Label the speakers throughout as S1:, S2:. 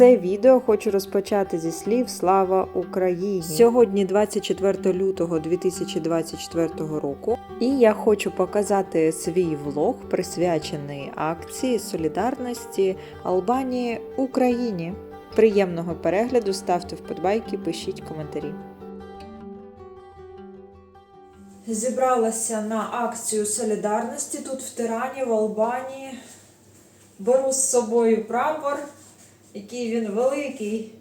S1: Це відео хочу розпочати зі слів Слава Україні. Сьогодні 24 лютого 2024 року, і я хочу показати свій влог, присвячений акції солідарності Албанії Україні. Приємного перегляду, ставте вподобайки, пишіть коментарі. Зібралася на акцію солідарності тут в Тирані, в Албанії. Беру з собою прапор, який він великий.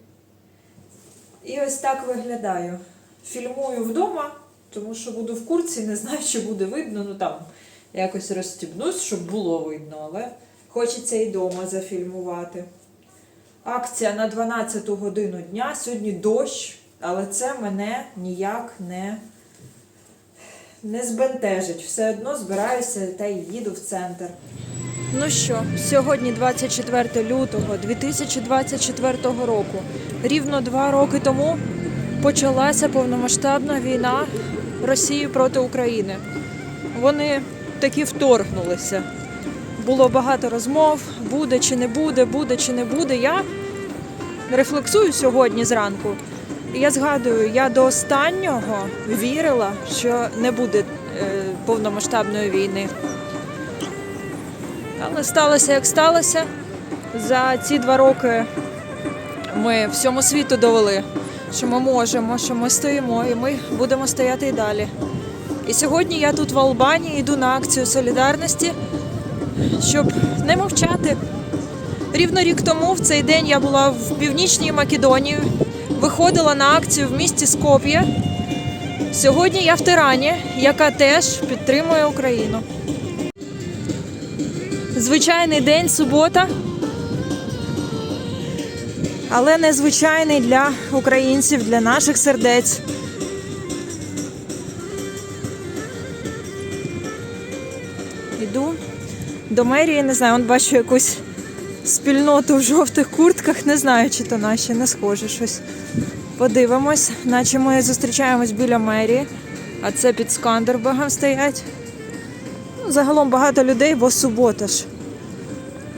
S1: І ось так виглядаю. Фільмую вдома, тому що буду в курці, не знаю, чи буде видно. Ну там якось розстібнусь, щоб було видно, але хочеться і вдома зафільмувати. Акція на 12 годину дня. Сьогодні дощ, але це мене ніяк не, не збентежить. Все одно збираюся та й їду в центр. Ну що, сьогодні 24 лютого 2024 року. Рівно два роки тому почалася повномасштабна війна Росії проти України. Вони таки вторгнулися. Було багато розмов, буде чи не буде, буде чи не буде. Я рефлексую сьогодні зранку. Я згадую, я до останнього вірила, що не буде е, повномасштабної війни. Але сталося як сталося. За ці два роки ми всьому світу довели, що ми можемо, що ми стоїмо, і ми будемо стояти і далі. І сьогодні я тут в Албанії йду на акцію солідарності, щоб не мовчати. Рівно рік тому, в цей день, я була в північній Македонії, виходила на акцію в місті Скоп'є. Сьогодні я в Тирані, яка теж підтримує Україну. Звичайний день, субота. Але незвичайний для українців, для наших сердець. Іду до мерії, не знаю, он бачу якусь спільноту в жовтих куртках. Не знаю, чи то наші, не схоже щось. Подивимось, наче ми зустрічаємось біля мерії, а це під Скандербегом стоять. Загалом багато людей, бо субота ж.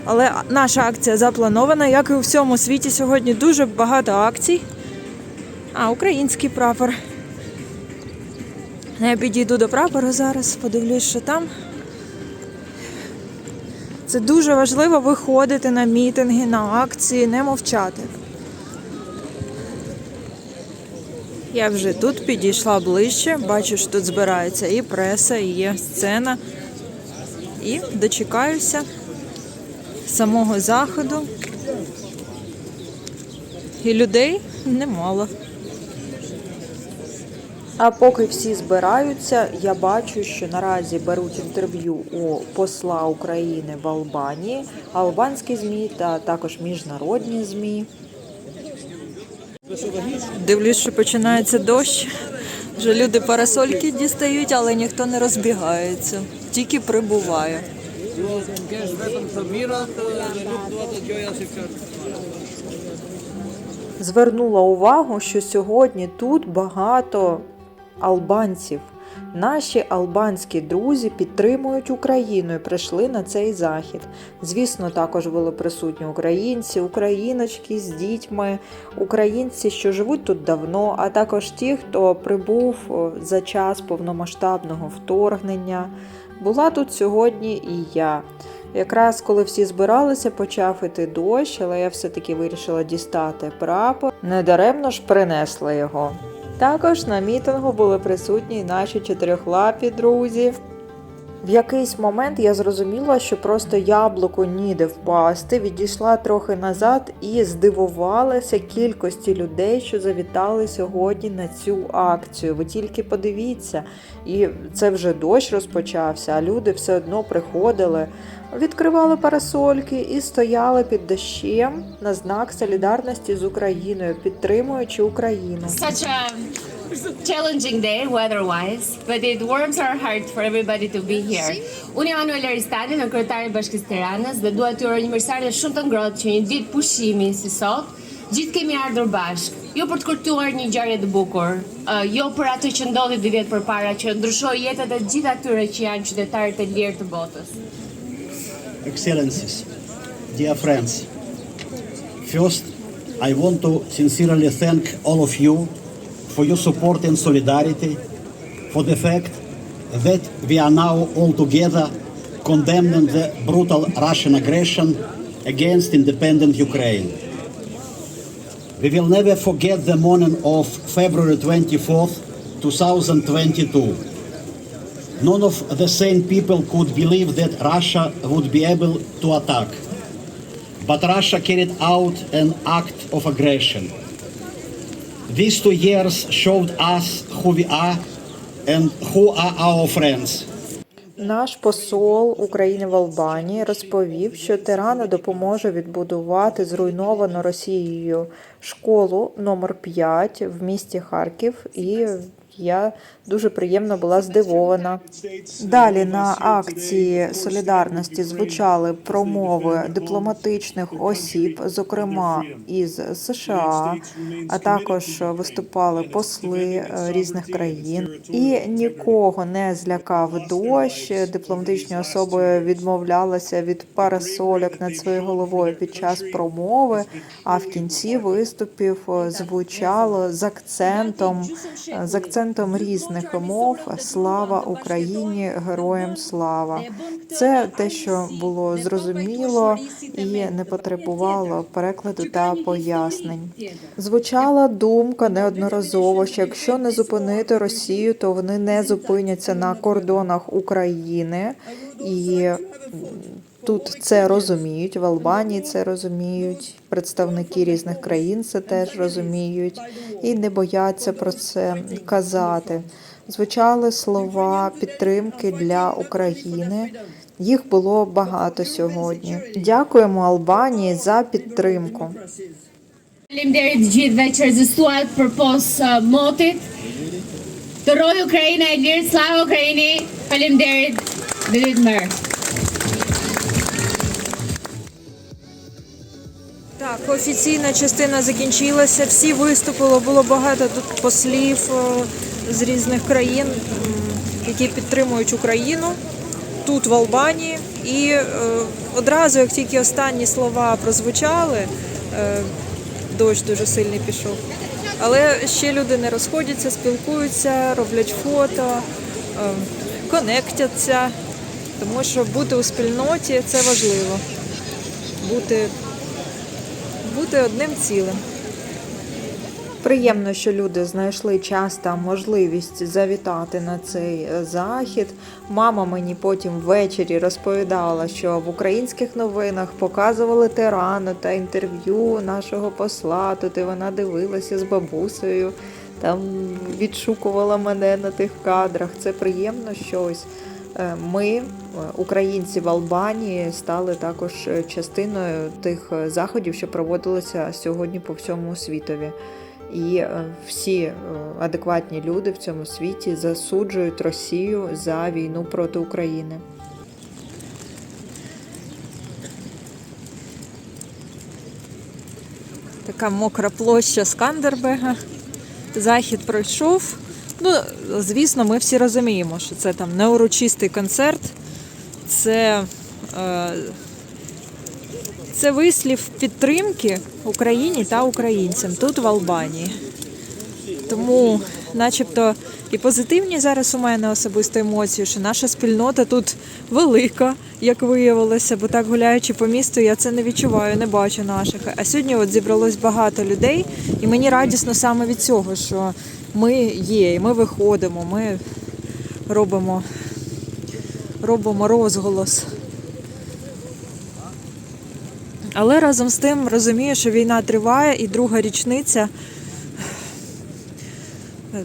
S1: Але наша акція запланована, як і у всьому світі сьогодні дуже багато акцій. А, український прапор. Ну, Я підійду до прапору зараз, подивлюсь, що там. Це дуже важливо виходити на мітинги, на акції, не мовчати. Я вже тут підійшла ближче, бачу, що тут збирається і преса, і є сцена. І дочекаюся самого заходу. І людей немало. А поки всі збираються, я бачу, що наразі беруть інтерв'ю у посла України в Албанії, албанські ЗМІ та також міжнародні ЗМІ. Дивлюсь, що починається дощ. Вже люди парасольки дістають, але ніхто не розбігається, тільки прибуває. Звернула увагу, що сьогодні тут багато албанців. Наші албанські друзі підтримують Україну і прийшли на цей захід. Звісно, також були присутні українці, україночки з дітьми, українці, що живуть тут давно, а також ті, хто прибув за час повномасштабного вторгнення. Була тут сьогодні і я. Якраз коли всі збиралися, почав іти дощ, але я все-таки вирішила дістати прапор. Недаремно ж принесла його. Також на мітингу були присутні наші чотирьохлапі друзі. В якийсь момент я зрозуміла, що просто яблуко ніде впасти, відійшла трохи назад і здивувалася кількості людей, що завітали сьогодні на цю акцію. Ви тільки подивіться, і це вже дощ розпочався, а люди все одно приходили, відкривали парасольки і стояли під дощем на знак солідарності з Україною, підтримуючи Україну.
S2: Challenging day weather-wise, but it warms our heart for everybody to be here. Unë jam Manuel Aristali, në kryetari i Bashkisë Tiranës dhe dua t'ju uroj një mirësardhje shumë të ngrohtë që një ditë pushimi si sot, gjithë kemi ardhur bashk, jo për të kërtuar një ngjarje të bukur, jo për atë që ndodhi dy vjet përpara që ndryshoi jetët e gjithë atyre që janë qytetarët e lirë të botës.
S3: Excellencies, dear friends, first I want to sincerely thank all of you for your support and solidarity, for the fact that we are now all together condemning the brutal Russian aggression against independent Ukraine. We will never forget the morning of February 24th, 2022. None of the sane people could believe that Russia would be able to attack. But Russia carried out an act of aggression. These two years showed us who we are and who are our friends.
S1: Наш посол України в Албанії розповів, що Тирана допоможе відбудувати зруйновану Росією школу номер 5 в місті Харків, і я дуже приємно була здивована. Далі на акції солідарності звучали промови дипломатичних осіб, зокрема із США, а також виступали посли е, різних країн. І нікого не злякав дощ. Дипломатичні особи відмовлялися від парасольок над своєю головою під час промови. А в кінці виступів е, звучало з акцентом е, з акцентом різних мов Слава Україні, героям слава. Це те, що було зрозуміло і не потребувало перекладу та пояснень. Звучала думка неодноразово, що якщо не зупинити Росію, то вони не зупиняться на кордонах України і. Тут це розуміють, в Албанії це розуміють, представники різних країн це теж розуміють і не бояться про це казати. Звучали слова підтримки для України. Їх було багато сьогодні. Дякуємо Албанії за підтримку.
S2: Të roj Ukraina e lirë, dhe ditë mërë.
S4: Так, офіційна частина закінчилася. Всі виступили, було багато тут послів е, з різних країн, які підтримують Україну тут, в Албанії. І е, одразу, як тільки останні слова прозвучали, е, дощ дуже сильний пішов. Але ще люди не розходяться, спілкуються, роблять фото, конектяться, тому що бути у спільноті це важливо. Бути бути одним цілим.
S1: Приємно, що люди знайшли час та можливість завітати на цей е, захід. Мама мені потім ввечері розповідала, що в українських новинах показували тирану та інтерв'ю нашого посла. Тут і вона дивилася з бабусею, там відшукувала мене на тих кадрах. Це приємно щось. Е, Ми, українці в Албанії, стали також е, частиною тих е, заходів, що проводилися сьогодні по всьому світові. І е, всі адекватні люди в цьому світі засуджують Росію за війну проти України.
S4: Така мокра площа Скандербега. Захід пройшов. Ну, звісно, ми всі розуміємо, що це там не урочистий концерт, це, е, це вислів підтримки Україні та українцям тут в Албанії. Тому, начебто, і позитивні зараз у мене особисто емоції, що наша спільнота тут велика, як виявилося, бо так гуляючи по місту, я це не відчуваю, не бачу наших. А сьогодні от зібралось багато людей, і мені радісно саме від цього, що ми є, і ми виходимо, ми робимо, робимо розголос. Але разом з тим розумію, що війна триває і друга річниця.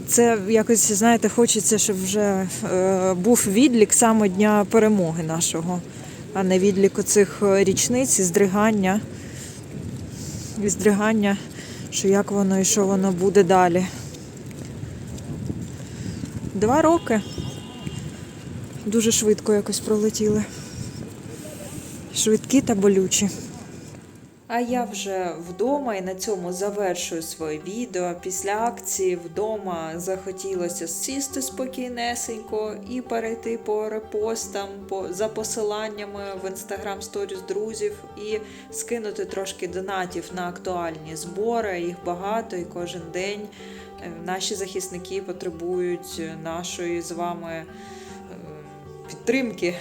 S4: Це якось, знаєте, хочеться, щоб вже е, був відлік саме дня перемоги нашого, а не відлік оцих е, річниць і здригання. І здригання, що як воно і що воно буде далі. Два роки. Дуже швидко якось пролетіли. Швидкі та болючі.
S1: А я вже вдома і на цьому завершую своє відео. Після акції вдома захотілося сісти спокійнесенько і перейти по репостам, по, за посиланнями в інстаграм сторіс друзів і скинути трошки донатів на актуальні збори. Їх багато і кожен день е, наші захисники потребують нашої з вами підтримки.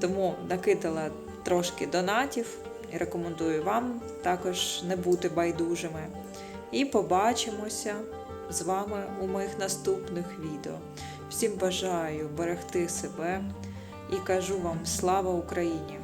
S1: Тому накидала трошки донатів і рекомендую вам також не бути байдужими. І побачимося з вами у моїх наступних відео. Всім бажаю берегти себе і кажу вам слава Україні!